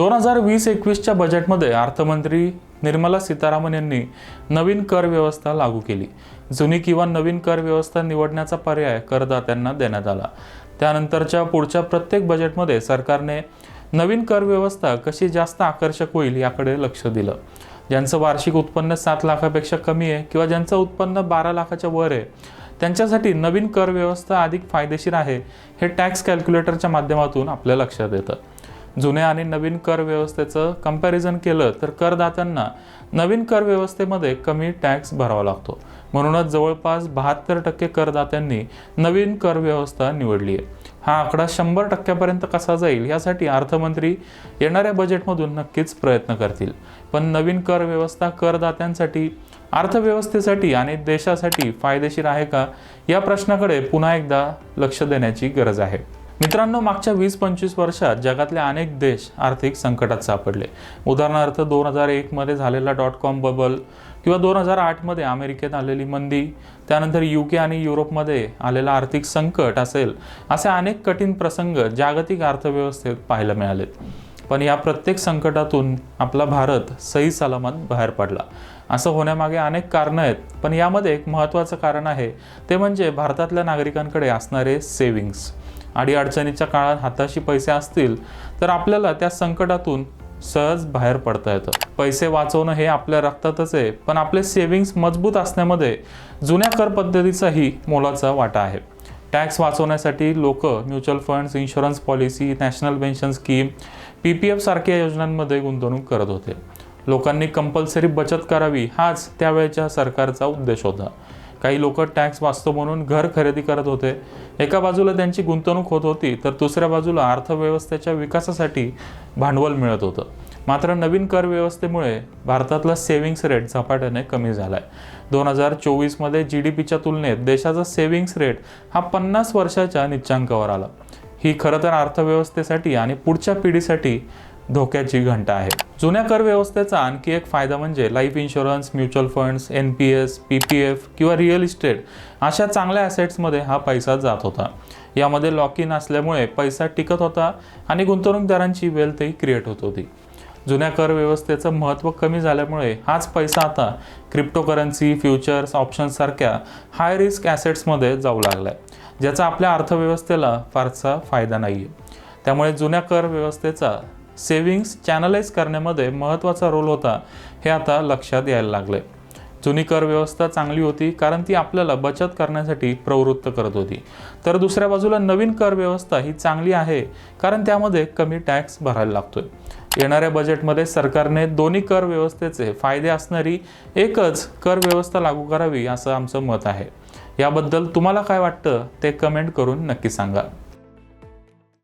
दोन हजार वीस एकवीसच्या बजेटमध्ये अर्थमंत्री निर्मला सीतारामन यांनी नवीन कर व्यवस्था लागू केली. जुनी किंवा नवीन कर व्यवस्था निवडण्याचा पर्याय करदात्यांना देण्यात आला. त्यानंतरच्या पुढच्या प्रत्येक बजेटमध्ये सरकारने नवीन कर व्यवस्था कशी जास्त आकर्षक होईल याकडे लक्ष दिलं. ज्यांचं वार्षिक उत्पन्न सात लाखापेक्षा कमी आहे किंवा ज्यांचं उत्पन्न बारा लाखाच्या वर आहे त्यांच्यासाठी नवीन कर व्यवस्था अधिक फायदेशीर आहे हे टॅक्स कॅल्क्युलेटरच्या माध्यमातून आपल्या लक्षात येतं जुन्या आणि नवीन कर व्यवस्थेचं कंपॅरिझन केलं तर करदात्यांना नवीन कर व्यवस्थेमध्ये कमी टॅक्स भरावा लागतो. म्हणूनच जवळपास बहात्तर टक्के करदात्यांनी नवीन कर व्यवस्था निवडली आहे. हा आकडा शंभर टक्क्यापर्यंत कसा जाईल यासाठी अर्थमंत्री येणाऱ्या बजेटमधून नक्कीच प्रयत्न करतील. पण नवीन कर व्यवस्था करदात्यांसाठी अर्थव्यवस्थेसाठी आणि देशासाठी फायदेशीर आहे का? या प्रश्नाकडे पुन्हा एकदा लक्ष देण्याची गरज आहे. मित्रांनो मागच्या वीस पंचवीस वर्षात जगातले अनेक देश आर्थिक संकटात सापडले. उदाहरणार्थ दोन हजार एकमध्ये झालेला डॉट कॉम बबल किंवा दोन हजार आठमध्ये अमेरिकेत आलेली मंदी त्यानंतर यू के आणि युरोपमध्ये आलेलं आर्थिक संकट असेल असे अनेक कठीण प्रसंग जागतिक अर्थव्यवस्थेत पाहायला मिळालेत. पण या प्रत्येक संकटातून आपला भारत सही सलामत बाहेर पडला. असं होण्यामागे अनेक कारणं आहेत पण यामध्ये एक महत्त्वाचं कारण आहे ते म्हणजे भारतातल्या नागरिकांकडे असणारे सेविंग्स अडीअडचणीच्या काळात हाताशी पैसे असतील तर आपल्याला त्या संकटातून सहज बाहेर पडता येतं. पैसे वाचवणं हे आपल्या रक्तातच आहे पण आपले सेविंग्स मजबूत असण्यामध्ये जुन्या कर पद्धतीचाही मोलाचा वाटा आहे. टॅक्स वाचवण्यासाठी लोक mutual funds insurance policy national pension scheme P P F सारख्या योजनांमध्ये गुंतवणूक करत होते. लोकांनी कंपल्सरी बचत करावी हाच त्यावेळेच्या सरकारचा उद्देश होता. काही लोक टॅक्स वाचतो म्हणून घर खरेदी करत होते. एका बाजूला त्यांची गुंतवणूक होत होती तर दुसऱ्या बाजूला अर्थव्यवस्थेच्या विकासासाठी भांडवल मिळत होतं. मात्र नवीन कर व्यवस्थेमुळे भारतातला सेव्हिंग्स रेट झपाट्याने कमी झाला आहे दोन हजार चोवीसमध्ये जी डी पीच्या तुलनेत देशाचा सेव्हिंग्स रेट हा पन्नास वर्षाच्या निच्चांकावर आला. ही खरं तर अर्थव्यवस्थेसाठी आणि पुढच्या पिढीसाठी धोक्याची घंटा आहे. जुन्या कर व्यवस्थेचा आणखी एक फायदा म्हणजे life insurance mutual funds N P S P P F किंवा रिअल इस्टेट अशा चांगल्या ॲसेट्समध्ये हा पैसा जात होता. यामध्ये लॉक इन असल्यामुळे पैसा टिकत होता आणि गुंतवणूकदारांची वेल्थही क्रिएट होत होती. जुन्या कर व्यवस्थेचं महत्त्व कमी झाल्यामुळे हाच पैसा आता क्रिप्टोकरन्सी फ्युचर्स ऑप्शन्ससारख्या हाय रिस्क ॲसेट्समध्ये जाऊ लागला आहे ज्याचा आपल्या अर्थव्यवस्थेला फारसा फायदा नाही आहे त्यामुळे जुन्या कर व्यवस्थेचा सेव्हिंग्स चॅनलाइज करण्यामध्ये महत्त्वाचा रोल होता हे आता लक्षात यायला लागले. जुनी कर व्यवस्था चांगली होती कारण ती आपल्याला बचत करण्यासाठी प्रवृत्त करत होती. तर दुसऱ्या बाजूला नवीन कर व्यवस्था ही चांगली आहे कारण त्यामध्ये कमी टॅक्स भरायला लागतोय. येणाऱ्या बजेटमध्ये सरकारने दोन्ही कर व्यवस्थेचे फायदे असणारी एकच कर व्यवस्था लागू करावी असं आमचं मत आहे. याबद्दल तुम्हाला काय वाटतं ते कमेंट करून नक्की सांगा.